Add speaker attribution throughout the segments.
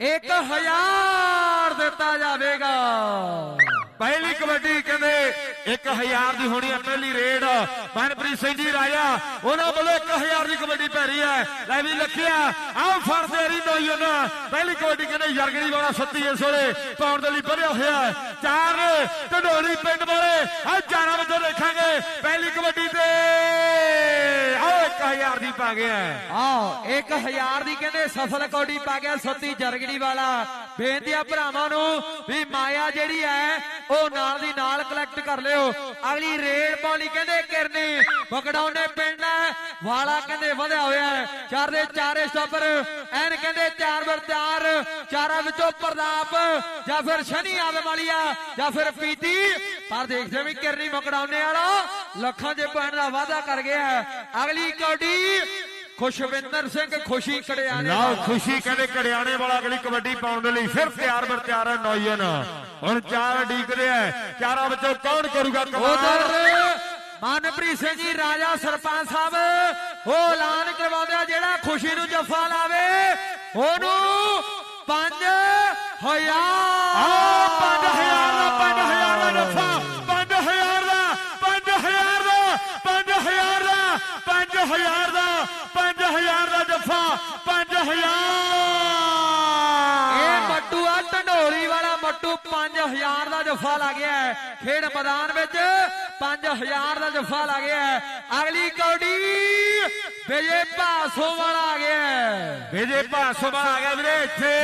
Speaker 1: 1000 ਦਿੱਤਾ ਜਾਵੇਗਾ।
Speaker 2: ਪਹਿਲੀ ਕਬੱਡੀ ਕਹਿੰਦੇ 1000 ਦੀ ਹੋਣੀ ਹੈ ਪਹਿਲੀ ਰੇਡ। ਮਨਪ੍ਰੀਤ ਸਿੰਘ ਜੀ ਰਾਜਾ, ਉਹਨਾਂ ਵੱਲੋਂ 1000 ਦੀ ਕਬੱਡੀ ਪੈ ਰਹੀ ਹੈ ਲੈ ਵੀ ਲੱਖਿਆ ਆਹ ਫੜਦੇ ਰੀ ਨੋਈ ਉਹਨਾਂ। ਪਹਿਲੀ ਕਬੱਡੀ ਕਹਿੰਦੇ ਯਰਗੜੀ ਵਾਲਾ ਸੱਤੀ ਇਸ ਵੇਲੇ ਪਾਉਣ ਦੇ ਲਈ ਭਰਿਆ ਹੋਇਆ ਚਾਰ ਢਡੋਲੀ ਪਿੰਡ ਵਾਲੇ ਆ ਚਾਰਾਂ ਵਿੱਚੋਂ ਦੇਖਾਂਗੇ। ਪਹਿਲੀ ਕਬੱਡੀ ਤੇ ਪਾ ਗਿਆ।
Speaker 1: ਆਓ 1000 ਦੀ ਕਹਿੰਦੇ ਸਫਲ ਕੌਡੀ ਪਾ ਗਿਆ ਸੱਤੀ ਜਰਗੜੀ ਵਾਲਾ। ਬੇਨਤੀ ਆ ਭਰਾਵਾਂ ਨੂੰ ਵੀ ਮਾਇਆ ਜਿਹੜੀ ਹੈ, ਉਹ ਨਾਲ ਦੀ ਨਾਲ ਕਲੈਕਟ ਕਰ ਲਿਓ। ਅਗਲੀ ਰੇਡ ਪਾਉਣੀ ਕਹਿੰਦੇ ਕਿਰਨੀ ਬਗੜਾਉਨੇ ਪਿੰਡ ਵਾਲਾ ਕਹਿੰਦੇ ਵਧਿਆ ਹੋਇਆ ਹੈ ਚਾਰ ਦੇ ਚਾਰੇ ਸਟਾਪਰ ਐਨ ਕਹਿੰਦੇ ਚਾਰ ਵਰ ਚਾਰ, ਚਾਰਾਂ ਵਿੱਚੋਂ ਪ੍ਰਤਾਪ, ਜਾਂ ਫਿਰ ਸ਼ਨੀ ਆਵੇ ਵਾਲੀਆ ਜਾਂ ਫਿਰ ਪੀਤੀ। ਪਰ ਦੇਖਦੇ ਵੀ ਕਿਰਨੀ ਮਕੜਾਉਨੇ ਵਾਲਾ, ਲੱਖਾਂ ਦੇ ਪੁਆਇੰਟ ਦਾ ਵਾਅਦਾ ਕਰ ਗਿਆ। ਅਗਲੀ ਕੌਡੀ ਖੁਸ਼ਵਿੰਦਰ ਸਿੰਘ ਖੁਸ਼ੀ ਕੜਿਆਣੇ
Speaker 2: ਲਓ ਖੁਸ਼ੀ ਕਹਿੰਦੇ ਕੜਿਆਣੇ ਵਾਲਾ ਅਗਲੀ ਕਬੱਡੀ ਪਾਉਣ ਦੇ ਲਈ ਫਿਰ ਤਿਆਰ ਬਰ ਤਿਆਰ ਹੈ ਨੌਜਨ ਹੁਣ ਚਾਰ ਡੀਕਦੇ ਆ ਚਾਰਾਂ ਵਿੱਚੋਂ ਕੌਣ ਕਰੂਗਾ ਕਮਾਲ?
Speaker 1: ਮਨਪ੍ਰੀਤ ਸਿੰਘ ਜੀ ਰਾਜਾ ਸਰਪੰਚ ਸਾਹਿਬ ਉਹ ਐਲਾਨ ਕਰਵਾਉਂਦੇ ਆ ਜਿਹੜਾ ਖੁਸ਼ੀ ਨੂੰ ਜੱਫਾ ਲਾਵੇ ਉਹਨੂੰ 5000
Speaker 2: ਆ 5000 ਦਾ 5000 ਦਾ ਜੱਫਾ 5000
Speaker 1: ਇਹ ਮੱਟੂ ਆ ਢੰਡੋਲੀ ਵਾਲਾ ਮੱਟੂ 5000 ਦਾ ਜੱਫਾ ਲਾ ਗਿਆ ਹੈ। ਖੇਡ ਮੈਦਾਨ ਵਿੱਚ 5000 ਦਾ ਜੱਫਾ ਲਾ ਗਿਆ ਹੈ। ਅਗਲੀ ਕੌਡੀ ਵਿਜੇ ਭਾਸੋ ਵਾਲਾ ਆ ਗਿਆ।
Speaker 2: ਵਿਜੇ ਭਾਸੋ ਵਾਲਾ ਆ ਗਿਆ ਵੀਰੇ ਇੱਥੇ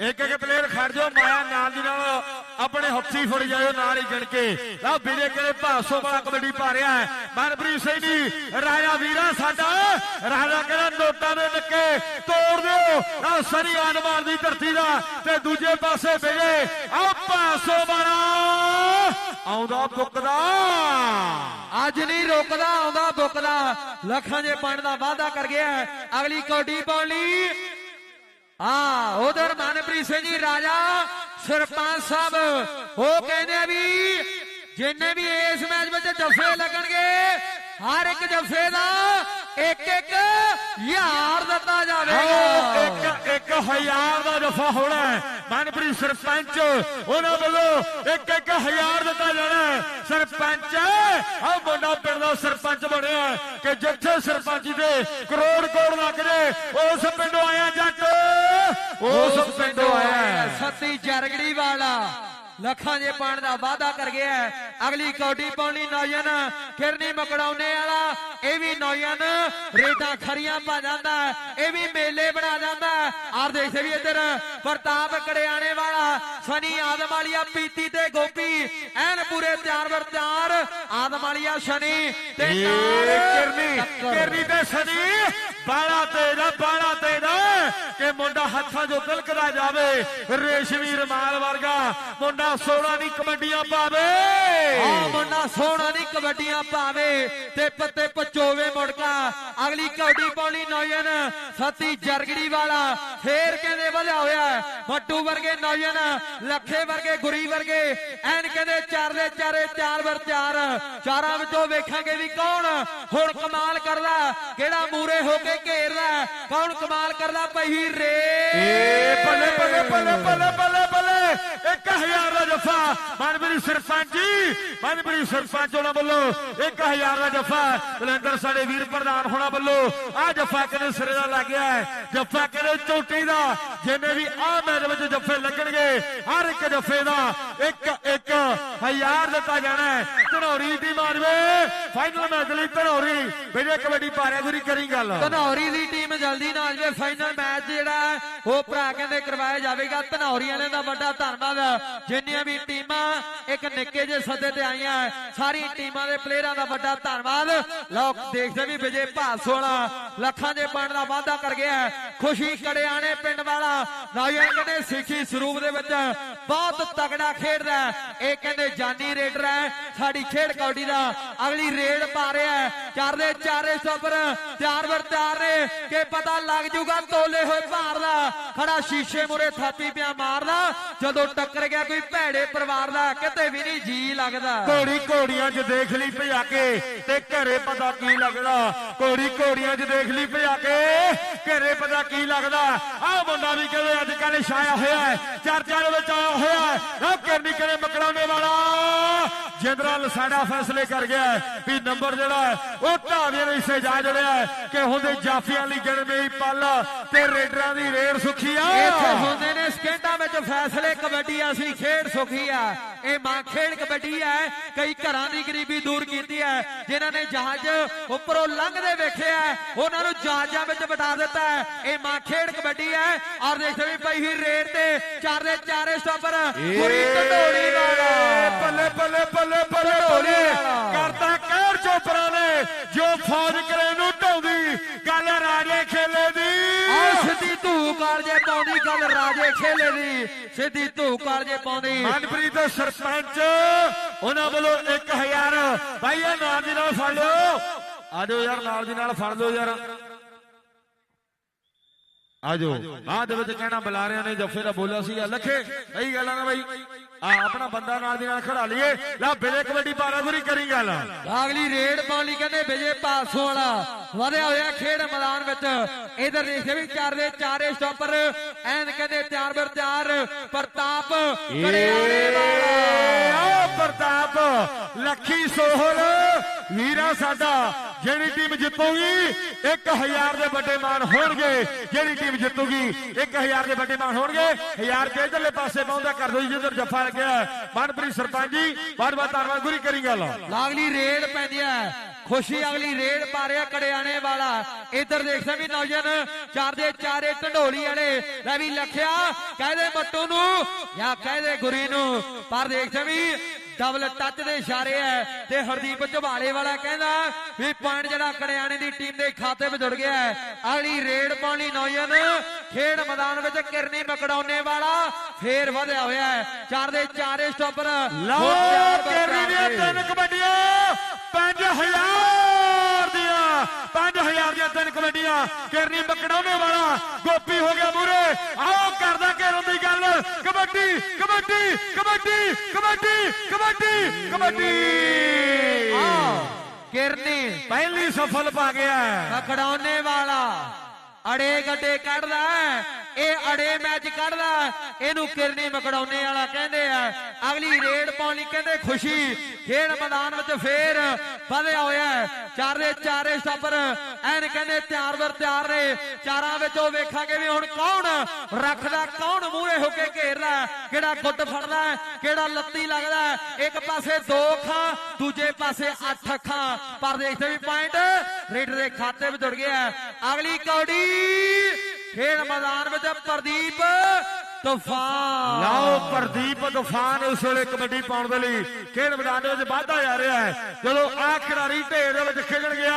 Speaker 2: ਇੱਕ ਇੱਕ ਪਲੇਅਰ ਖੜ ਜਾਓ, ਮਾਇਆ ਨਾਲ ਦੀ ਨਾਲ ਆਪਣੇ ਹੱਥੀ ਫੜ ਜਾਇਓ, ਨਾਲ ਹੀ ਗਿਣ ਕੇ। ਲਓ ਵਿਜੇ ਕਹਿੰਦੇ ਭਾਸੋ ਵਾਲਾ ਕਬੱਡੀ ਪਾ ਰਿਹਾ ਹੈ। ਮਨਪ੍ਰੀਤ ਸਿੰਘ ਜੀ, ਰਾਜਾ ਵੀਰਾ ਸਾਡਾ। ਰਾਜਾ ਕਹਿੰਦਾ ਨੋਟਾਂ ਦੇ ਨੱਕੇ ਤੋੜ ਦਿਓ। ਆ ਸਰੀ ਆਨਮਾਰ ਦੀ ਧਰਤੀ ਦਾ ਤੇ ਦੂਜੇ ਪਾਸੇ ਵਿਜੇ ਆ ਭਾਸੋ ਵਾਲਾ ਆਉਂਦਾ ਬੁੱਕਦਾ।
Speaker 1: ਅੱਜ ਨਹੀਂ ਰੁਕਦਾ, ਆਉਂਦਾ ਬੁੱਕਦਾ। ਲੱਖਾਂ ਦੇ ਪਾਣ ਦਾ ਵਾਅਦਾ ਕਰ ਗਿਆ ਅਗਲੀ ਕੌਡੀ ਪਾਉਣ ਲਈ ਆ, ਉਧਰ ਮਨਪ੍ਰੀਤ ਸਿੰਘ ਜੀ, ਰਾਜਾ ਸਰਪੰਚ ਸਾਹਿਬ, ਉਹ ਕਹਿੰਦੇ ਆ ਵੀ ਜਿੰਨੇ ਵੀ ਇਸ ਮੈਚ ਵਿੱਚ ਜੱਫੇ ਲੱਗਣਗੇ, ਹਰ ਇੱਕ ਜੱਫੇ ਦਾ ਇੱਕ ਇੱਕ ਯਾਰ ਦਿੱਤਾ
Speaker 2: ਆਓ
Speaker 1: ਜਾਵੇਗਾ
Speaker 2: ਇੱਕ ਇੱਕ ਹਜ਼ਾਰ ਦਾ ਜਫਾ ਹੋਣਾ ਮਨਪ੍ਰੀਤ ਸਰਪੰਚ, ਉਹਨਾਂ ਵੱਲੋਂ ਇੱਕ ਇੱਕ ਹਜ਼ਾਰ ਦਿੱਤਾ ਜਾਣਾ ਸਰਪੰਚ ਆ ਮੁੰਡਾ ਪਿੰਡ ਦਾ ਸਰਪੰਚ ਬਣਿਆ ਕਿ ਜਿੱਥੇ ਸਰਪੰਚੀ ਦੇ ਕਰੋੜ ਕਰੋੜ ਲੱਗ ਜੇ ਉਸ ਪਿੰਡੋਂ ਆਇਆ ਜੱਟ। ਉਸ ਪਿੰਡੋਂ ਆਇਆ।
Speaker 1: ਸੱਤੀ ਜਰਗੜੀ ਵਾਲਾ ਲੱਖਾਂ ਦੇ ਪਾਣ ਦਾ ਵਾਅਦਾ ਕਰ ਗਿਆ। ਅਗਲੀ ਕੌਡੀ ਪਾਉਣੀ ਨੌਜਨ ਕਿਰਨੀ ਮਕੜਾਉਨੇ ਵਾਲਾ ਇਹ ਵੀ ਨੌਜਨ ਰੇਟਾਂ ਖਰੀਆਂ ਪਾ ਜਾਂਦਾ। ਇਹ ਵੀ ਮੇਲੇ ਬਣਾ ਜਾਂਦਾ। ਆਰ ਦੇਖਦੇ ਵੀ ਇੱਧਰ ਪ੍ਰਤਾਪ ਕੜਿਆਣੇ ਵਾਲਾ ਸਨੀ ਆਦਮ ਵਾਲੀਆ ਪੀਤੀ ਤੇ ਗੋਪੀ ਐਨ ਪੂਰੇ ਤਿਆਰ ਵਰ ਤਿਆਰ ਆਦਮ ਵਾਲੀਆ ਸ਼ਨੀ ਤੇ
Speaker 2: ਕਿਰਨੀ। ਕਿਰਨੀ ਤੇ ਸਨੀ ਬਾਲਾ ਤੇਰਾ ਬਾਲਾ ਤੇਰਾ ਕਿ ਮੁੰਡਾ ਹੱਥਾਂ 'ਚੋਂ ਤਿਲਕਦਾ ਜਾਵੇ, ਰੇਸ਼ਮੀ ਰਮਾਲ ਵਰਗਾ ਮੁੰਡਾ ਸੋਨਾ ਦੀ ਕਬੱਡੀਆਂ ਪਾਵੇ।
Speaker 1: ਆ ਮੁੰਡਾ ਸੋਹਣਾ ਦੀ ਕਬੱਡੀਆਂ ਪਾਵੇ, ਤੇ ਪੱਤੇ ਪਚੋਵੇ ਮੁੜਕਾ। ਅਗਲੀ ਕੌਡੀ ਪਾਉਣੀ ਨੌਜਨ ਸਤੀ ਜਰਗੜੀ ਵਾਲਾ, ਫੇਰ ਕਹਿੰਦੇ ਵਧਿਆ ਹੋਇਆ ਹੈ। ਮੱਟੂ ਵਰਗੇ ਨੌਜਨ ਲੱਖੇ ਵਰਗੇ, ਗੁਰੀ ਵਰਗੇ, ਐਨ ਕਹਿੰਦੇ ਚਾਰ ਦੇ ਚਾਰੇ, ਚਾਰ ਵਰ ਚਾਰ। ਚਾਰਾਂ ਵਿੱਚੋਂ ਵੇਖਾਂਗੇ ਵੀ ਕੌਣ ਹੁਣ ਕਮਾਲ ਕਰਦਾ, ਕਿਹੜਾ ਮੂਰੇ ਹੋ ਕੇ ਘੇਰਦਾ ਕੌਣ ਕਮਾਲ ਕਰਦਾ ਪਈ ਰੇ?
Speaker 2: ਏ ਬੱਲੇ ਬੱਲੇ ਬੱਲੇ ਬੱਲੇ ਬੱਲੇ ਬੱਲੇ 1000 ਦਾ ਜਫਾ। ਮਨਪ੍ਰੀਤ ਸਰਪੰਚ ਜੀ ਮਨਪ੍ਰੀਤ ਸਰਪੰਚ ਉਹਨਾਂ ਵੱਲੋਂ 1000 ਦਾ ਜਫਾ। ਬਲੰਦਰ ਸਾਡੇ ਵੀਰ ਪ੍ਰਧਾਨ ਹੋਣਾ ਵੱਲੋਂ। ਆ ਜਫਾ ਕਿਨੇ ਸਿਰੇ ਦਾ ਲੱਗ ਗਿਆ ਜਫਾ ਕਿਨੇ ਚੋਟੀ ਦਾ? ਜਿੰਨੇ ਵੀ ਆ ਮੈਚ ਵਿੱਚ ਜਫੇ ਲੱਗਣਗੇ ਹਰ ਇੱਕ ਜਫੇ ਦਾ ਇੱਕ ਇੱਕ ਹਜ਼ਾਰ ਦਿੱਤਾ ਜਾਣਾ ਹੈ। ਧਨੌਰੀ ਦੀ ਮਾਰਵੇ ਫਾਈਨਲ ਮੈਚ ਲਈ ਧਨੌਰੀ। ਵਿਜੇ ਕਬੱਡੀ ਪਾਰਿਆ ਗੁਰੀ ਕਰੀ ਗੱਲ।
Speaker 1: ਧਨੌਰੀ ਦੀ ਟੀਮ ਜਲਦੀ ਨਾਲ ਜੇ ਫਾਈਨਲ ਮੈਚ ਜਿਹੜਾ ਉਹ ਭਰਾ ਕਹਿੰਦੇ ਕਰਵਾਇਆ ਜਾਵੇਗਾ। ਧਨੌਰੀ ਵਾਲਿਆਂ ਦਾ ਵੱਡਾ ਧੰਨਵਾਦ। ਜਿੰਨੀਆਂ ਵੀ ਟੀਮਾਂ ਇੱਕ ਨਿੱਕੇ ਜਿਹੇ ਸੱਦੇ ਤੇ ਆਈਆਂ ਸਾਰੀ ਟੀਮਾਂ ਦੇ ਪਲੇਅਰਾਂ ਦਾ ਵੱਡਾ ਧੰਨਵਾਦ। ਲੋਕ ਦੇਖਦੇ ਵੀ ਵਿਜੇ ਭਾਸੋਲਾ ਲੱਖਾਂ ਦੇ ਬਣ ਦਾ ਵਾਅਦਾ ਕਰ ਗਿਆ ਖੁਸ਼ੀ ਕੜਿਆਣੇ ਪਿੰਡ ਵਾਲਾ ਨੌਜਵਾਨ ਕਹਿੰਦੇ ਸਿੱਖੀ ਸਰੂਪ ਦੇ ਵਿੱਚ ਬਹੁਤ ਤਗੜਾ ਖੇਡਦਾ ਇਹ ਕਹਿੰਦੇ ਜਾਨੀ ਰੇਡਰ ਹੈ। ਸਾਡੀ ਖੇਡ ਕੌਡੀ ਦਾ ਅਗਲੀ ਰੇਡ ਪਾ ਰਿਹਾ ਹੈ। ਚਾਰ ਚਾਰੇ ਸੋਪਰ ਤਿਆਰ ਵਰ ਤਿਆਰ ਨੇ। ਕਿ ਪਤਾ ਲੱਗ ਜੂਗਾ ਤੋਲੇ ਹੋਏ ਭਾਰ ਦਾ। ਖੜਾ ਸ਼ੀਸ਼ੇ ਮੂਰੇ ਥਾਪੀ ਪਿਆ ਮਾਰਦਾ। ਜਦੋਂ ਟੱਕਰ ਗਿਆ ਕੋਈ ਭੈੜੇ ਪਰਿਵਾਰ ਦਾ, ਕਿਤੇ ਵੀ ਨਹੀਂ ਜੀ ਲੱਗਦਾ।
Speaker 2: ਘੋੜੀ ਘੋੜੀਆਂ 'ਚ ਦੇਖ ਲਈ ਭਜਾ ਕੇ, ਤੇ ਘਰੇ ਪਤਾ ਕੀ ਲੱਗਦਾ? ਘੋੜੀ ਘੋੜੀਆਂ 'ਚ ਦੇਖ ਲਈ ਭਜਾ ਕੇ, ਘਰੇ ਪਤਾ ਕੀ ਲੱਗਦਾ? ਆਹ ਮੁੰਡਾ ਵੀ ਕਹਿੰਦੇ ਅੱਜ ਕੱਲ ਛਾਇਆ ਹੋਇਆ ਹੈ। ਚਰਚਾ ਦੇ ਵਿੱਚ ਆਇਆ ਹੋਇਆ ਹੈ। ਆਹ ਕਰਨੀ ਕਰੇ ਮਕੜਾਉਣੇ ਵਾਲਾ? ਜਨਰਲ ਸਾਡਾ ਫੈਸਲੇ ਕਰ ਗਿਆ ਵੀ ਨੰਬਰ ਜਿਹੜਾ ਉਹ ਢਾਵੀਆਂ ਦੇ ਹਿੱਸੇ ਜਾ ਜੜਿਆ ਕਿ ਹੁੰਦੇ ਜਾਫੀਆਂ ਲਈ ਗਿਣਵੇਂ ਪੱਲ ਤੇ ਰੇਡਰਾਂ ਦੀ ਰੇਡ ਸੁਖੀ ਆ।
Speaker 1: ਇੱਥੇ ਹੁੰਦੇ ਨੇ ਸਕਿੰਟਾਂ ਵਿੱਚ ਫੈਸਲੇ, ਕਬੱਡੀ ਅਸੀਂ ਖੇਡ ਸੁਖੀ ਆ। ਇਹ ਮਾਂ ਖੇਡ ਕਬੱਡੀ ਹੈ। ਕਈ ਘਰਾਂ ਦੀ ਗਰੀਬੀ ਦੂਰ ਕੀਤੀ ਹੈ। ਜਿਨ੍ਹਾਂ ਨੇ ਜਹਾਜ਼ ਉੱਪਰੋਂ ਲੰਘਦੇ ਵੇਖਿਆ ਹੈ, ਉਹਨਾਂ ਨੂੰ ਜਹਾਜ਼ਾਂ ਵਿੱਚ ਵਟਾ ਦਿੱਤਾ ਹੈ। ਇਹ ਮਾਂ ਖੇਡ ਕਬੱਡੀ ਹੈ। ਔਰ ਦੇਖੋ ਵੀ ਪਈ ਹੀ ਰੇਡ ਤੇ ਚਾਰ ਚਾਰੇ ਸਟਾਪਰ ਪੂਰੀ ਢੋੜੀ ਵਾਲਾ
Speaker 2: ਬੱਲੇ ਬੱਲੇ ਬੱਲੇ ਬੱਲੇ
Speaker 1: ਵਾਲਾ।
Speaker 2: ਕਰਦਾ ਕਹਿਰ ਚੋਪਰਾ ਨੇ। ਜੋ ਫੌਜ ਕਰੇ
Speaker 1: ਪਾਉਂਦੀ ਗੱਲ ਰਾਜੇ ਖੇਲੇ ਦੀ ਸਿੱਧੀ ਧੂ ਕਾਲਜੇ ਪਾਉਂਦੀ।
Speaker 2: ਮਨਪ੍ਰੀਤ ਸਰਪੰਚ ਉਹਨਾਂ ਵੱਲੋਂ 1000 ਭਾਈ ਇਹ ਨਾਲ ਦੀ ਨਾਲ ਫੜ ਲਿਓ। ਆਜੋ ਯਾਰ ਨਾਲ ਦੀ ਨਾਲ ਫੜ ਲਿਓ ਯਾਰ। ਆਜੋ। ਬਾਅਦ ਵਿੱਚ ਕਹਿਣਾ ਬੁਲਾਰਿਆਂ ਨੇ ਜੱਫੇ ਦਾ ਬੋਲਿਆ ਸੀ ਲਖੇ ਸਹੀ ਗੱਲ ਆ ਨਾ ਬਾਈ। ਆ ਆਪਣਾ ਬੰਦਾ ਨਾਲ ਦੀ ਨਾਲ ਖੜਾ ਲਈਏ। ਲਾ ਬਿਲੇ ਕਬੱਡੀ ਪਾਰਾਗੁਰੀ ਕਰੀ ਗੱਲ।
Speaker 1: ਅਗਲੀ ਰੇਡ ਪਾਉਣ ਲਈ ਕਹਿੰਦੇ ਵਿਜੇ ਪਾਸੋਂ ਵਾਲਾ। ਵਧਿਆ ਹੋਇਆ ਖੇਡ ਮੈਦਾਨ ਵਿੱਚ। ਇਧਰ ਦੇਖਦੇ ਵੀ ਚਾਰ ਦੇ ਚਾਰੇ ਸਟਾਪਰ। ਐਨ ਕਹਿੰਦੇ ਤਿਆਰ ਬਰ ਤਿਆਰ ਪ੍ਰਤਾਪ ਕੜਿਆਲੇ ਵਾਲਾ।
Speaker 2: ਆ ਪ੍ਰਤਾਪ ਲੱਖੀ ਸੋਹਲ ਵੀਰਾ ਸਾਡਾ ਜਿਹੜੀ ਟੀਮ ਜਿੱਤੂਗੀ 1000 ਦੇ ਵੱਡੇ ਮਾਨ ਹੋਣਗੇ। ਜਿਹੜੀ ਟੀਮ ਜਿੱਤੂਗੀ 1000 ਦੇ ਵੱਡੇ ਮਾਨ ਹੋਣਗੇ। 1000 ਰੁਪਏ ਇਧਰਲੇ ਪਾਸੇ ਪਾਉਂਦਾ ਕਰ ਦੋ ਜਿੱਧਰ ਜੱਫਾ ਲੱਗਿਆ। ਮਨਪ੍ਰੀਤ ਸਰਪੰਚ ਜੀ ਬਹੁਤ ਬਹੁਤ ਧੰਨਵਾਦ ਗੁਰੀ ਕਰੀ ਗੱਲ।
Speaker 1: ਲਾਗਲੀ ਰੇਡ ਪੈਂਦੀ ਹੈ। ਖੁਸ਼ੀ ਅਗਲੀ ਰੇਡ ਪਾ ਰਿਹਾ ਕੜਿਆਣੇ ਵਾਲਾ। ਇਧਰ ਦੇਖਦੇ ਵੀ ਨੌਜਵਾਨ ਚਾਰ ਦੇ ਚਾਰੇ ਢੰਡੋਲੀ ਵਾਲੇ ਲੈ ਵੀ ਲਖਿਆ, ਕਹਦੇ ਮੱਟੂ ਨੂੰ ਜਾਂ ਕਹਦੇ ਗੁਰੀ ਨੂੰ। ਪਰ ਦੇਖਦੇ ਵੀ ਡਬਲ ਟੱਚ ਦੇ ਇਸ਼ਾਰੇ ਹੈ ਤੇ ਹਰਦੀਪ ਝਬਾਲੇ ਵਾਲਾ ਕਹਿੰਦਾ ਵੀ ਪੁਆਇੰਟ ਜਿਹੜਾ ਕੜਿਆਣੇ ਦੀ ਟੀਮ ਦੇ ਖਾਤੇ ਵਿੱਚ ਜੁੜ ਗਿਆ। ਹੈ ਅਗਲੀ ਰੇਡ ਪਾਉਣੀ ਨੌਜਵਾਨ ਖੇਡ ਮੈਦਾਨ ਵਿੱਚ ਕਿਰਨੀ ਮਕੜਾਉਣੇ ਵਾਲਾ ਫੇਰ ਵਧਿਆ ਹੋਇਆ ਹੈ। ਚਾਰ ਦੇ ਚਾਰੇ ਸਟਾਪਰ
Speaker 2: ਲਓ ਦੀਆਂ ਤਿੰਨ ਕਬੱਡੀਆਂ 5000 ਦੀਆਂ 5000 ਦੀਆਂ ਤਿੰਨ ਕਬੱਡੀਆਂ। ਕੇਰਨੀ ਬਕੜਾਉਣੇ ਵਾਲਾ ਗੋਪੀ ਹੋ ਗਿਆ ਮੂਰੇ। ਆਓ ਕਰਦਾ ਘੇਰਨ ਦੀ ਗੱਲ। ਕਬੱਡੀ ਕਬੱਡੀ ਕਬੱਡੀ ਕਬੱਡੀ ਕਬੱਡੀ ਕਬੱਡੀ।
Speaker 1: ਆਹ, ਕਿਰਨੀ।
Speaker 2: ਪਹਿਲੀ ਸਫਲ ਪਾ ਗਿਆ
Speaker 1: ਖੜਾਉਣੇ ਵਾਲਾ। ਅੜੇ ਗੱਡੇ ਕੱਢਦਾ ਹੈ। ਇਹ ਅੜੇ ਮੈਚ ਕੱਢਦਾ ਹੈ। ਇਹਨੂੰ ਕਿਰਨੀ ਮਕੜਾਉਣੇ ਵਾਲਾ ਕਹਿੰਦੇ ਆ। ਅਗਲੀ ਰੇਡ ਪਾਉਣ ਲਈ ਕਹਿੰਦੇ ਖੁਸ਼ੀ। ਖੇਡ ਮੈਦਾਨ ਵਿੱਚ ਫੇਰ ਵਧਿਆ ਹੋਇਆ ਚਾਰੇ ਚਾਰੇ ਸਟਾਪਰ ਐਨ ਕਹਿੰਦੇ ਤਿਆਰ ਵਰ ਤਿਆਰ ਨੇ। ਚਾਰਾਂ ਵਿੱਚੋਂ ਵੇਖਾਂਗੇ ਵੀ ਹੁਣ ਕੌਣ ਰੱਖਦਾ, ਕੌਣ ਮੂਹਰੇ ਹੋ ਕੇ ਘੇਰਦਾ ਕਿਹੜਾ ਗੁੱਟ ਫੜਦਾ ਕਿਹੜਾ ਲੱਤੀ ਲੱਗਦਾ ਇੱਕ ਪਾਸੇ ਦੋ ਅੱਖਾਂ, ਦੂਜੇ ਪਾਸੇ ਅੱਠ ਅੱਖਾਂ। ਪਰ ਦੇਖਦੇ ਵੀ ਪੁਆਇੰਟ ਰੇਡਰ ਦੇ ਖਾਤੇ ਵਿੱਚ ਜੁੜ ਗਿਆ ਅਗਲੀ ਕੌਡੀ ਖੇਡ ਮੈਦਾਨ ਵਿੱਚ ਪ੍ਰਦੀਪ ਤੂਫਾਨ।
Speaker 2: ਲਓ ਪ੍ਰਦੀਪ ਤੂਫਾਨ ਉਸ ਵੇਲੇ ਕਬੱਡੀ ਪਾਉਣ ਦੇ ਲਈ। ਖੇਡ ਮੈਦਾਨ ਦੇ ਵਿੱਚ ਵਾਧਾ ਜਾ ਰਿਹਾ ਹੈ। ਜਦੋਂ ਆ ਖਿਡਾਰੀ ਢੇਰ ਦੇ ਵਿੱਚ ਖੇਡਣ ਗਿਆ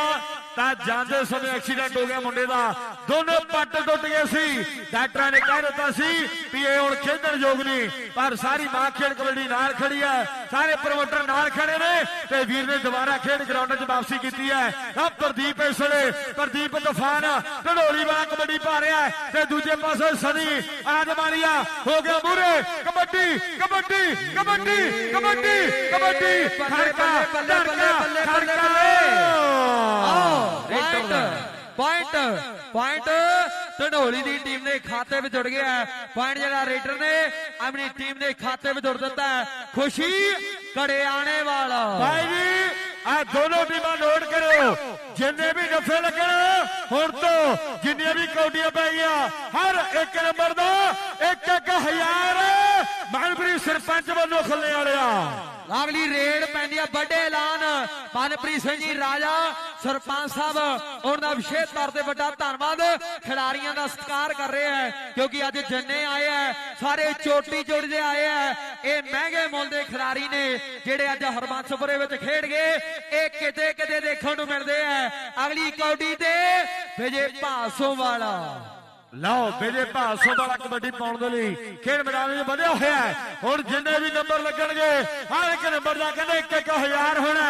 Speaker 2: ਤਾਂ ਜਾਂਦੇ ਸਮੇਂ ਐਕਸੀਡੈਂਟ ਹੋ ਗਿਆ ਮੁੰਡੇ ਦਾ। ਦੋਨੋਂ ਪੱਟ ਟੁੱਟ ਗਏ ਸੀ। ਡਾਕਟਰਾਂ ਨੇ ਕਹਿ ਦਿੱਤਾ ਸੀ ਵੀ ਇਹ ਹੁਣ ਖੇਡਣ ਯੋਗ ਨਹੀਂ। ਪਰ ਸਾਰੀ ਮਾਂ ਖੇਡ ਕਬੱਡੀ ਨਾਲ ਖੜੀ ਹੈ। ਸਾਰੇ ਪ੍ਰਮੋਟਰ ਨਾਲ ਖੜੇ ਨੇ ਤੇ ਵੀਰ ਨੇ ਦੁਬਾਰਾ ਖੇਡ ਗਰਾਊਂਡ 'ਚ ਵਾਪਸੀ ਕੀਤੀ ਹੈ। ਆ ਪ੍ਰਦੀਪ ਇਸ ਵੇਲੇ ਪ੍ਰਦੀਪ ਤੂਫਾਨ ਢੜੋਲੀ ਵਾਲਾ ਕਬੱਡੀ ਪਾ ਰਿਹਾ ਤੇ ਦੂਜੇ ਪਾਸੇ ਸਨੀ ਆਦਮਾਨੀਆ ਹੋ ਗਿਆ ਮੂਰੇ ਕਬੱਡੀ ਕਬੱਡੀ ਕਬੱਡੀ ਕਬੱਡੀ ਕਬੱਡੀ। ਖੜਕਾ
Speaker 1: ਬੱਲੇ,
Speaker 2: ਖੜਕਾ।
Speaker 1: ਪੁਆਇੰਟ ਪੁਆਇੰਟ ਪੁਆਇੰਟ ਢੰਡੋਲੀ ਦੀ ਟੀਮ ਦੇ ਖਾਤੇ ਵਿੱਚ ਜੁੜ ਗਿਆ ਪੁਆਇੰਟ ਜਿਹੜਾ ਰੇਡਰ ਨੇ, ਆਪਣੀ ਟੀਮ ਦੇ ਖਾਤੇ ਵਿੱਚ ਜੁੜ ਦਿੱਤਾ ਖੁਸ਼ੀ ਕੜਿਆਣੇ ਵਾਲਾ
Speaker 2: ਭਾਈ ਜੀ, ਆ ਦੋਨੋਂ ਟੀਮਾਂ ਨੋਟ ਕਰਿਓ। ਜਿੰਨੇ ਵੀ ਨਫ਼ੇ ਲੱਗਣ ਹੁਣ ਤੋਂ ਜਿੰਨੀਆਂ ਵੀ ਕੌਡੀਆਂ ਪੈ ਗਈਆਂ, ਹਰ ਇੱਕ ਨੰਬਰ ਦਾ ਇੱਕ ਇੱਕ ਹਜ਼ਾਰ। ਮਨਪ੍ਰੀਤ ਸਰਪੰਚ ਵੱਲੋਂ ਖੱਲੇ ਵਾਲਿਆ।
Speaker 1: ਅਗਲੀ ਰੇਡ ਪੈਂਦੀ ਆ, ਵੱਡੇ ਐਲਾਨ। ਮਨਪ੍ਰੀਤ ਸਿੰਘ ਜੀ, ਰਾਜਾ, ਸਰਪੰਚ ਸਾਹਿਬ, ਉਹਨਾਂ ਦਾ ਵਿਸ਼ੇਸ਼ ਤੌਰ ਤੇ ਵੱਡਾ ਧੰਨਵਾਦ। ਖਿਡਾਰੀਆਂ ਦਾ ਸਤਿਕਾਰ ਕਰ ਰਹੇ ਹੈ, ਕਿਉਂਕਿ ਅੱਜ ਜੰਨੇ ਆਏ ਹੈ, ਸਾਰੇ ਚੋਟੀ ਚੋਟੀ ਦੇ ਆਏ ਹੈ। ਇਹ ਮਹਿੰਗੇ ਮੁੱਲ ਦੇ ਖਿਡਾਰੀ ਨੇ, ਜਿਹੜੇ ਅੱਜ ਹਰਬੰਸਪੁਰੇ ਵਿੱਚ ਖੇਡ ਗਏ। ਇਹ ਕਿਤੇ ਕਿਤੇ ਦੇਖਣ ਨੂੰ ਮਿਲਦੇ ਹੈ। ਅਗਲੀ ਕੌਡੀ ਤੇ ਵਿਜੇ ਭਾਸੋ ਵਾਲਾ
Speaker 2: ਲਓ ਵਿਜੇ ਭਾਸੋ ਵਾਲਾ ਕਬੱਡੀ ਪਾਉਣ ਦੇ ਲਈ ਖੇਡ ਮੈਦਾਨ ਵਿੱਚ ਵਧਿਆ ਹੋਇਆ ਹੈ। ਹੁਣ ਜਿੰਨੇ ਵੀ ਨੰਬਰ ਲੱਗਣਗੇ, ਹਰ ਇੱਕ ਨੰਬਰ ਦਾ ਕਹਿੰਦੇ 1-1000 ਹੋਣਾ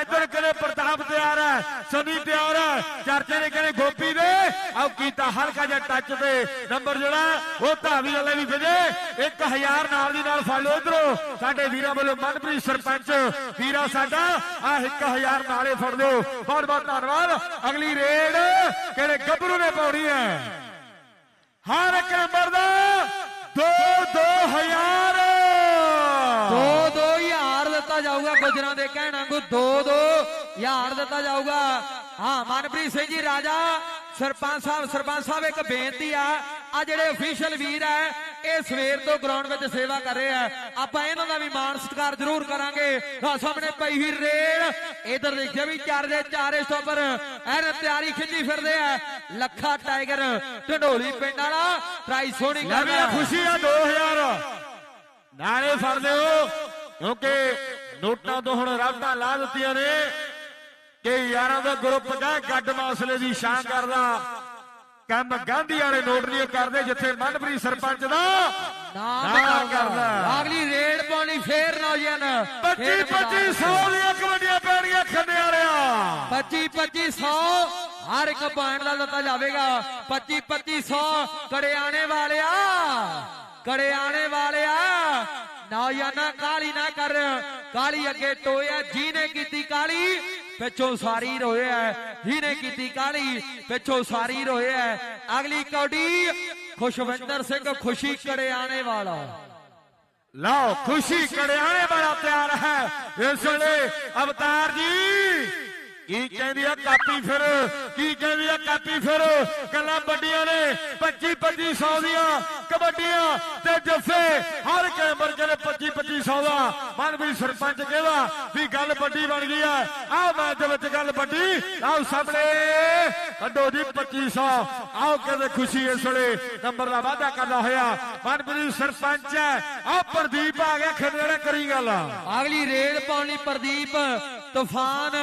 Speaker 2: ਇੱਧਰ ਕਹਿੰਦੇ ਪ੍ਰਤਾਪ ਤਿਆਰ ਹੈ, ਸਨੀ ਤਿਆਰ ਹੈ। ਚਰਚੇ ਨੇ ਕਹਿੰਦੇ ਗੋਪੀ ਦੇ, ਆਹ ਕੀਤਾ ਹਲਕਾ ਜਿਹਾ ਟੱਚ ਤੇ ਨੰਬਰ ਜਿਹੜਾ, ਉਹ ਧਾਵੀ ਵਾਲੇ ਵੀ ਵਿਜੇ 1000 ਨਾਲ ਦੀ ਨਾਲ ਫੜ ਲਓ ਇਧਰੋਂ। ਸਾਡੇ ਵੀਰਾਂ ਵੱਲੋਂ ਮਨਪ੍ਰੀਤ ਸਰਪੰਚ, ਵੀਰਾ ਸਾਡਾ ਆ 1000 ਨਾਲੇ ਫੜ ਦਿਓ। ਬਹੁਤ ਬਹੁਤ ਧੰਨਵਾਦ। ਅਗਲੀ ਰੇਡ ਕਿਹੜੇ ਗੱਭਰੂ ਨੇ ਪਾਉਣੀ ਹੈ? ਹਰ ਇੱਕ ਨੰਬਰ ਦਾ 2 2000
Speaker 1: ਦੋ ਦੋ ਹਜ਼ਾਰ ਦਿੱਤਾ ਜਾਊਗਾ ਗੁਜਰਾਂ ਦੇ ਕਹਿਣ ਵਾਂਗੂ। ਦੋ ਦੋ ਹਜ਼ਾਰ ਦਿੱਤਾ ਜਾਊਗਾ। ਹਾਂ, ਮਨਪ੍ਰੀਤ ਸਿੰਘ ਜੀ, ਰਾਜਾ, ਸਰਪੰਚ ਸਾਹਿਬ ਸਰਪੰਚ ਸਾਹਿਬ, ਇੱਕ ਬੇਨਤੀ ਆ। ਆ ਜਿਹੜੇ ਅਫੀਸ਼ੀਅਲ ਵੀਰ ਹੈ ਇਹ ਸਵੇਰ ਤੋਂ ਗਰਾਊਂਡ ਵਿੱਚ ਸੇਵਾ ਕਰ ਰਹੇ ਆ। ਆਪਾਂ ਇਹਨਾਂ ਦਾ ਵੀ ਮਾਣ ਸਤਿਕਾਰ ਜ਼ਰੂਰ ਕਰਾਂਗੇ। ਆਹ ਸਾਹਮਣੇ ਪਈ ਵੀ ਰੇਡ ਇਧਰ ਦੇਖਿਆ ਵੀ ਚਾਰ ਦੇ ਚਾਰੇ ਸਟੋਪਰ ਐਨ ਤਿਆਰੀ ਖਿੱਚੀ ਫਿਰਦੇ ਆ। ਲੱਖਾ ਟਾਈਗਰ ਢੰਡੋਲੀ ਪਿੰਡ ਵਾਲਾ। ਟਰਾਈ ਸੋਹਣੀ
Speaker 2: ਵੀ ਆ ਖੁਸ਼ੀ ਆ 2000 ਨਾਲੇ ਫੜ ਲਿਓ ਕਿਉਂਕਿ ਨੋਟਾਂ ਤੋਂ ਹੁਣ ਰਾਤਾਂ ਲਾ ਦਿੱਤੀਆਂ ਨੇ ਕਿ ਯਾਰਾਂ ਦਾ ਗਰੁੱਪ ਦਾ ਗੱਡ ਮਸਲੇ ਦੀ ਸ਼ਾਨ ਕਰਦਾ। ਕੰਮ ਗਾਂਧੀ ਵਾਲੇ ਨੋਟ ਨਹੀਂ ਕਰਦੇ ਜਿੱਥੇ ਮਨਪ੍ਰੀਤ ਸਰਪੰਚ ਦਾ
Speaker 1: ਨਾਮ ਕਰਦਾ। ਅਗਲੀ ਰੇਡ ਪਾਉਣੀ ਫੇਰ ਨੌਜਵਾਨ।
Speaker 2: 25 2500 ਦੀਆਂ ਕਬੱਡੀਆਂ ਪੈਣੀਆਂ ਵਾਲਿਆ।
Speaker 1: 25 2500 ਹਰ ਇੱਕ ਪੁਆਇੰਟ ਦਾ ਦਿੱਤਾ ਜਾਵੇਗਾ। 25 2500 ਕੜਿਆਣੇ ਵਾਲਿਆ। ਕੜਿਆਣੇ ਵਾਲਿਆ। ਨੌਜਵਾਨਾ ਕਾਲੀ ਨਾ ਕਰ। ਕਾਲੀ ਅੱਗੇ ਟੋਇਆ ਜਿਹਨੇ ਕੀਤੀ ਕਾਲੀ ਪਿੱਛੋਂ ਸਾਰੀ ਰੋਇਆ ਜਿਹਨੇ ਕੀਤੀ ਕਾਲੀ ਪਿੱਛੋਂ ਸਾਰੀ ਰੋਇਆ ਅਗਲੀ ਕੌਡੀ, ਖੁਸ਼ਵਿੰਦਰ ਸਿੰਘ ਖੁਸ਼ੀ ਕੜਿਆਣੇ ਵਾਲਾ।
Speaker 2: ਲਓ, ਖੁਸ਼ੀ ਕੜਿਆਣੇ ਵਾਲਾ ਤਿਆਰ ਹੈ। ਇਸ ਵੇਲੇ ਅਵਤਾਰ ਜੀ, ਕੀ ਕਹਿੰਦੀ ਆ ਕਾਪੀ ਫਿਰ? ਕੀ ਕਹਿੰਦੀ ਆ ਕਾਪੀ ਫਿਰ? ਗੱਲਾਂ ਵੱਡੀਆਂ ਨੇ। 25 2500 ਦੀਆਂ। ਕਬੱਡੀਆਂ ਤੇ ਜੱਫੇ ਹਰ ਇੱਕ ਕਹਿੰਦੇ 25 2500 ਦਾ, ਮਨ ਵੀ ਸਰਪੰਚ ਕਹਿੰਦਾ? ਵੀ ਗੱਲ ਵੱਡੀ ਬਣ ਗਈ ਆ। ਆਹ ਮੈਚ ਦੇ ਵਿੱਚ ਗੱਲ ਵੱਡੀ। ਆਓ ਸਾਹਮਣੇ ਕੱਢੋ ਜੀ 2500 ਆਓ ਕਹਿੰਦੇ ਖੁਸ਼ੀ ਇਸ ਵੇਲੇ ਨੰਬਰ ਦਾ ਵਾਅਦਾ ਕਰਦਾ ਹੋਇਆ। ਮਨਪ੍ਰੀਤ ਸਰਪੰਚ ਹੈ। ਆਹ ਪ੍ਰਦੀਪ ਆ ਗਿਆ ਖੇਡਣਾ ਕਰੀ ਗੱਲ
Speaker 1: ਅਗਲੀ ਰੇਡ ਪਾਉਣੀ ਪ੍ਰਦੀਪ, ਤੂਫਾਨ।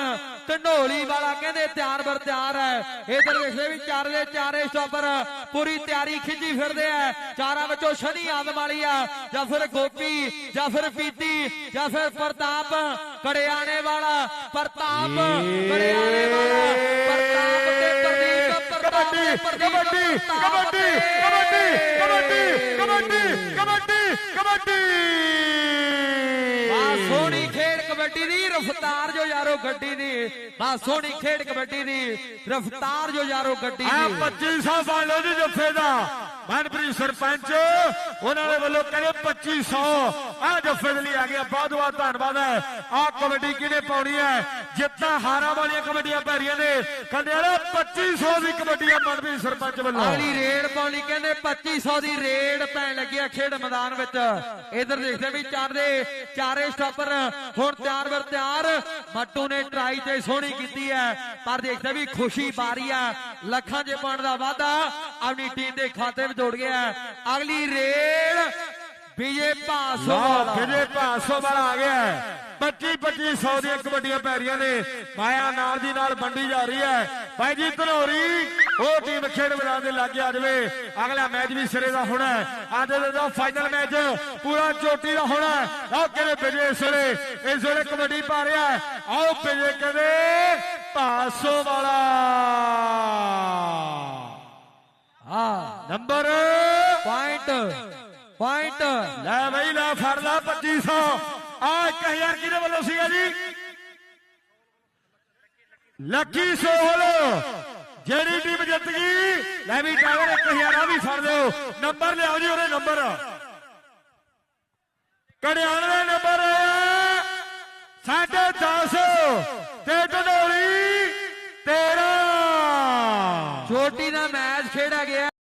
Speaker 1: ਢੰਡੋਲੀ ਵਾਲਾ ਕਹਿੰਦੇ ਤਿਆਰ ਬਰ ਤਿਆਰ ਹੈ। ਇਧਰ ਵੇਖਦੇ ਵੀ ਚਾਰ ਦੇ ਚਾਰੇ ਸਟਾਪਰ ਪੂਰੀ ਤਿਆਰੀ ਖਿੱਚੀ ਫਿਰਦੇ ਆ। ਚਾਰਾਂ ਵਿੱਚੋਂ ਸ਼ਨੀ ਆਦਮ ਵਾਲੀ ਆ। ਜਾਂ ਫਿਰ ਗੋਪੀ ਜਾਂ ਫਿਰ ਪੀਤੀ ਜਾਂ ਫਿਰ ਪ੍ਰਤਾਪ ਕੜਿਆਣੇ ਵਾਲਾ ਪ੍ਰਤਾਪ ਕੜਿਆਣੇ ਵਾਲਾ ਪ੍ਰਤਾਪ ਤੇ ਪ੍ਰਦੀਪ ਪ੍ਰਤਾਪ
Speaker 2: ਕਬੱਡੀ ਕਬੱਡੀ ਕਬੱਡੀ ਕਬੱਡੀ ਕਬੱਡੀ ਕਬੱਡੀ ਕਬੱਡੀ। ਕਬੱਡੀ
Speaker 1: ਦੀ ਰਫਤਾਰ ਜੋ ਯਾਰੋ ਗੱਡੀ ਦੀ ਆ ਸੋਹਣੀ ਖੇਡ ਕਬੱਡੀ ਦੀ ਰਫਤਾਰ ਜੋ ਯਾਰੋ ਗੱਡੀ
Speaker 2: ਆ
Speaker 1: ਦੀ।
Speaker 2: 2500 ਬਣ ਲਓ ਜੀ ਜੱਫੇ ਦਾ। ਮਨਪ੍ਰੀਤ ਸਰਪੰਚ ਉਹਨਾਂ ਦੇ ਵੱਲੋਂ ਕਹਿੰਦੇ 2500 ਆ ਜੱਫੇ ਦੇ ਲਈ ਆ ਗਿਆ ਬਹੁਤ ਬਹੁਤ ਧੰਨਵਾਦ ਹੈ। ਆ ਕਬੱਡੀ ਕਿਹਨੇ ਪਾਉਣੀ ਹੈ? ਜਿੱਤਾਂ ਹਾਰਾਂ ਵਾਲੀਆਂ ਕਬੱਡੀਆਂ ਪੈ ਰਹੀਆਂ ਨੇ ਕਹਿੰਦੇ ਵਾਲਾ 2500 ਦੀ ਕਬੱਡੀ ਆ ਮਨਪ੍ਰੀਤ ਸਰਪੰਚ ਵੱਲੋਂ।
Speaker 1: ਅਗਲੀ ਰੇਡ ਪਾਉਣੀ ਕਹਿੰਦੇ 2500 ਦੀ ਰੇਡ ਪੈਣ ਲੱਗੀ ਆ ਖੇਡ ਮੈਦਾਨ ਵਿੱਚ। ਇਧਰ ਦੇਖਦੇ ਵੀ ਚਾਰ ਦੇ ਚਾਰੇ ਸਟਾਪਰ ਹੁਣ ਤਿਆਰ ਵਰ ਤਿਆਰ। ਮੱਟੂ ਨੇ ਟਰਾਈ ਤੇ ਸੋਹਣੀ ਕੀਤੀ ਹੈ ਪਰ ਦੇਖਦੇ ਵੀ ਖੁਸ਼ੀ ਬਾਰੀ ਆ। ਲੱਖਾਂ ਜੇ ਪਾਉਣ ਦਾ ਵਾਅਦਾ ਆਪਣੀ ਟੀਮ ਦੇ ਖਾਤੇ ਵਿੱਚ ਜੋੜ ਗਿਆ। ਅਗਲੀ ਰੇਡ ਵਿਜੇ ਭਾਸੋ
Speaker 2: ਵਾਹ
Speaker 1: ਵਾਲਾ
Speaker 2: ਵਿਜੇ ਭਾਸੋ ਵਾਲਾ ਆ ਗਿਆ 25 2500 ਦੀਆਂ ਕਬੱਡੀਆਂ ਪੈ ਰਹੀਆਂ ਨੇ। ਮਾਇਆ ਨਾਲ ਦੀ ਨਾਲ ਵੰਡੀ ਜਾ ਰਹੀ ਹੈ। ਭਾਈ ਜੀ, ਧਨੋਰੀ, ਉਹ ਟੀਮ ਖੇਡ ਮੈਦਾਨ ਦੇ ਲਾਗੇ ਆ ਜਾਵੇ। ਅਗਲਾ ਮੈਚ ਵੀ ਸਿਰੇ ਦਾ ਹੋਣਾ ਅੱਜ ਦਾ ਫਾਈਨਲ ਮੈਚ ਪੂਰਾ ਚੋਟੀ ਦਾ ਹੋਣਾ ਹੈ। ਆਓ ਵਿਜੇ ਇਸ ਵੇਲੇ? ਇਸ ਵੇਲੇ ਕਬੱਡੀ ਪਾ ਰਿਹਾ ਆਓ ਵਿਜੇ ਕਹਿੰਦੇ ਪਾਸੋ ਵਾਲਾ
Speaker 1: ਹਾਂ
Speaker 2: ਨੰਬਰ
Speaker 1: ਪੁਆਇੰਟ ਪੁਆਇੰਟ
Speaker 2: ਲੈ ਬਈ, ਲੈ ਫੜ ਲਾ 2500 ਆ 1000 ਕਿਹਦੇ ਵੱਲੋਂ ਸੀਗਾ ਜੀ? ਲੱਕੀ ਸੋਹਲ, ਜਿਹੜੀ ਟੀਮ ਜਿੱਤ ਗਈ, ਲੈ ਵੀ ਟਾਵਰ 1000 ਆ ਵੀ ਫੜ ਦਿਓ ਨੰਬਰ ਲਿਆਓ ਜੀ ਉਹਦੇ ਨੰਬਰ। ਕੜਿਆਣ ਦਾ ਨੰਬਰ ਆਇਆ ਸਾਢੇ 10 ਤੇ ਢਡੋਲੀ 13
Speaker 1: ਛੋਟੀ ਦਾ ਮੈਚ ਖੇਡਿਆ ਗਿਆ।